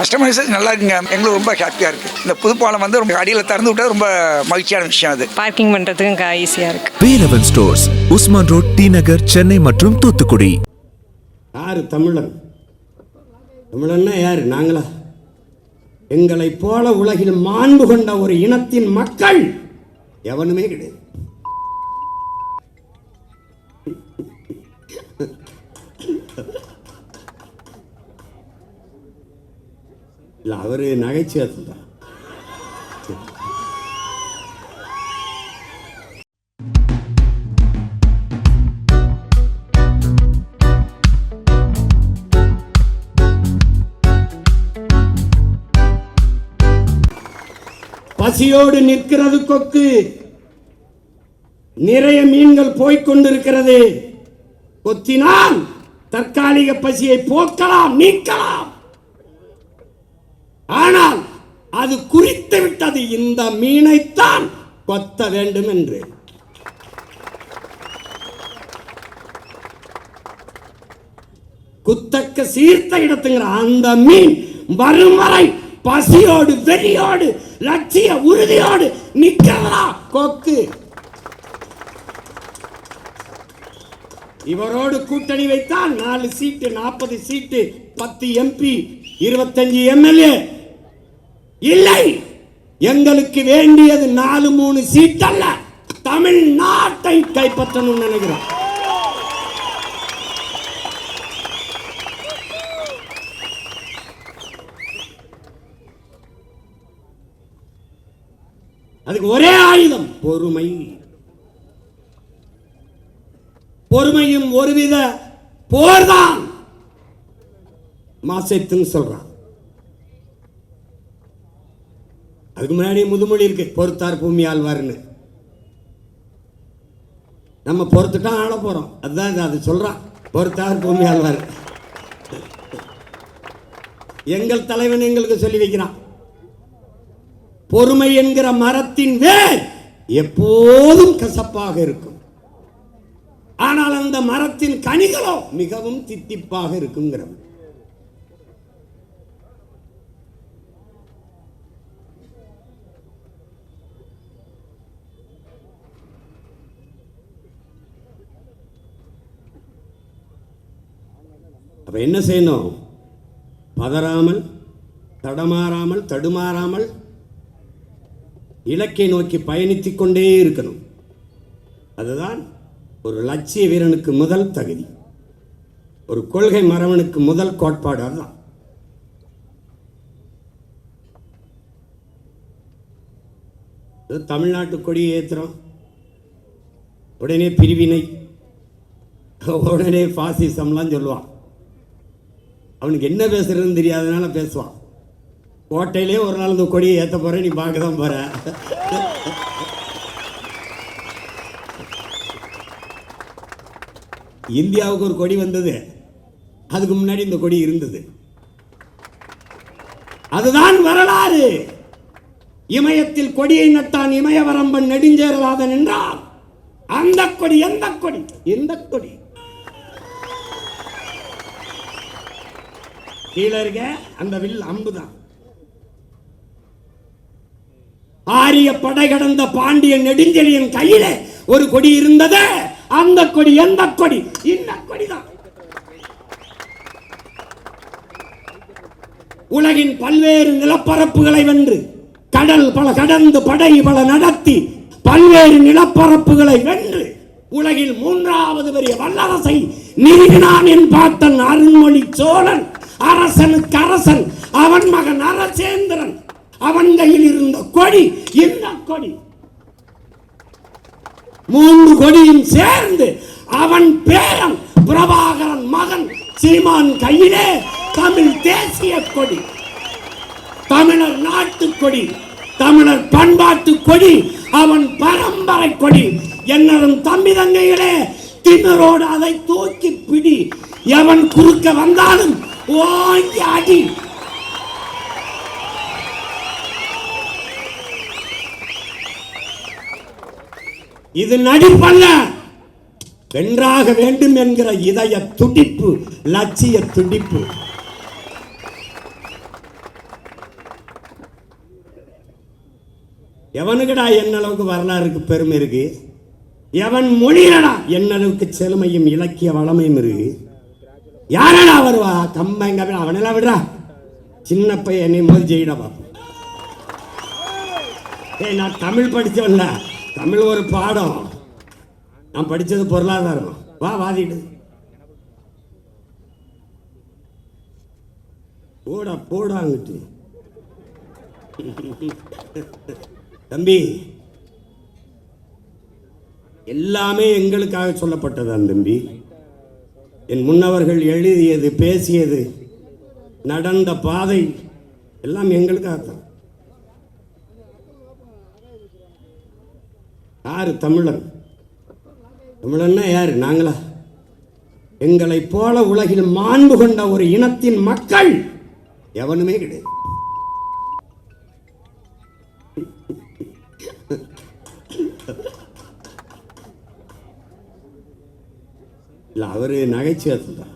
Customisation நல்லா இருக்குங்க. எங்களுக்கு ரொம்ப ஹாப்பியாக இருக்குது இந்த புதுப்பாலம் வந்து ரொம்ப அடியில் திறந்து விட்டது ரொம்ப மகிழ்ச்சியான விஷயம் அது. பார்க்கிங் பண்ணுறதுக்கும் ஈஸியாக இருக்குது Velavan stores Usman road T Nagar Chennai மற்றும் தூத்துக்குடி. யார் தமிழன்? தமிழன்னா யார்? நாங்களா? எங்களைப் போல உலகில் மாண்பு கொண்ட ஒரு இனத்தின் மக்கள் எவனுமே கிடையாது. இல்லை அவரு நகைச்சுவை தான் பசியோடு நிற்கிறது கொக்கு. நிறைய மீன்கள் போய்க் கொண்டிருக்கிறது. கொத்தினால் தற்காலிக பசியை போக்கலாம் நீக்கலாம். ஆனால் அது குறித்து விட்டது இந்த மீனைத்தான் கொத்த வேண்டும் என்று குத்தக்க சீர்த்த இடத்துங்கிற அந்த மீன் வரும் வரை பசியோடு வெறியோடு லட்சிய உறுதியோடு நிக்கிறதா கொக்கு? இவரோடு கூட்டணி வைத்தால் நாலு சீட்டு நாற்பது சீட்டு பத்து எம்பி இருபத்தஞ்சு எம்எல்ஏ இல்லை. எங்களுக்கு வேண்டியது நாலு மூணு சீட் அல்ல தமிழ்நாட்டை கைப்பற்றணும்னு நினைக்கிறோம். அதுக்கு ஒரே ஆயுதம். பொறுமை. பொறுமையும் ஒருவித போர்தான். மாசத்துன்னு சொல்றான். அதுக்கு முன்னாடி முதுமொழி இருக்கு. பொறுத்தார் பூமி ஆழ்வார்னு. நம்ம பொறுத்துட்டா ஆள போறோம். அதுதான் அது சொல்றான். பொறுத்தார் பூமி ஆழ்வார். எங்கள் தலைவன் எங்களுக்கு சொல்லி வைக்கிறான். பொறுமை என்கிற மரத்தின் வேர் எப்போதும் கசப்பாக இருக்கும். ஆனால் அந்த மரத்தின் கனிகளோ மிகவும் தித்திப்பாக இருக்குங்கிறவன். அப்போ என்ன செய்யணும்? பதறாமல் தடமாறாமல் தடுமாறாமல் இலக்கை நோக்கி பயணித்துக் கொண்டே இருக்கணும். அதுதான் ஒரு லட்சிய வீரனுக்கு முதல் தகுதி. ஒரு கொள்கை மரவனுக்கு முதல் கோட்பாடு அதுதான். இது தமிழ்நாட்டு கொடியை ஏற்றுறோம் உடனே பிரிவினை உடனே பாசிசம்லாம் சொல்லுவான். அவனுக்கு என்ன பேசுறதுன்னு தெரியாதனால பேசுவான். கோட்டையிலே ஒரு நாள் இந்த கொடியை ஏற்ற போற நீ பார்க்க தான் போற. இந்தியாவுக்கு ஒரு கொடி வந்தது. அதுக்கு முன்னாடி இந்த கொடி இருந்தது. அதுதான் வரலாறு. இமயத்தில் கொடியை நட்டான் இமயவரம்பன் நெடுஞ்சேரலாதன் என்றால் அந்த கொடி எந்த கொடி? எந்த கொடி? கீழே இருக்க அந்த வில் அம்புதான் ஆரிய படை கடந்த பாண்டிய நெடுஞ்செழியன் கையில ஒரு கொடி இருந்தது. அந்த கொடி எந்த கொடி? இந்த கொடிதான் உலகின் பல்வேறு நிலப்பரப்புகளை வென்று கடல் பல கடந்து படை பல நடத்தி பல்வேறு நிலப்பரப்புகளை வென்று உலகில் மூன்றாவது பெரிய வல்லரசை நிறுவினான் என் அருண்மொழி சோழன். அரசனுக்கு அரசன் அவன் மகன் அரசேந்திரன். அவன் கையில் இருந்த கொடி இந்த கொடி. மூன்று கொடியும் சேர்ந்து அவன் பேரன் பிரபாகரன் மகன் சீமான் கையிலே தமிழ் தேசிய கொடி. தமிழர் நாட்டு கொடி தமிழர் பண்பாட்டு கொடி அவன் பரம்பரை கொடி. என்னதும் தம்பி தங்கைகளே திமிரோடு அதை தூக்கி பிடி. எவன் குறுக்க வந்தாலும் ஓங்கி இது நடிப்பல்ல. வென்றாக வேண்டும் என்கிற இதய துடிப்பு லட்சிய துடிப்பு. எவனுக்குடா என்ன அளவுக்கு வரலாறுக்கு பெருமை இருக்கு? எவன் மொழியடா என்ன அளவுக்கு செழுமையும் இலக்கிய வளமையும் இருக்கு? யாரடா வருவா? கம்பங்க அவனெல்லாம் விடுறா. சின்ன பையன் என்னை மோதி ஜெயிடா பாப்போம் ஏய் நான் தமிழ் படித்தவன்ல தமிழ் ஒரு பாடம். நான் படித்தது பொருளாதாரம்? வா வாதிடு போடா போடாங்கிட்டு தம்பி எல்லாமே எங்களுக்காக சொல்லப்பட்டதான் தம்பி. என் முன்னவர்கள் எழுதியது பேசியது நடந்த பாதை எல்லாம் எங்களுக்காகத்தான். யாரு? தமிழன். தமிழன்னா யார்? நாங்களா. எங்களைப் போல உலகில் மாண்பு கொண்ட ஒரு இனத்தின் மக்கள் எவனுமே கிடையாது. இல்லை அவர் நகைச்சுவை சொல்கிறார்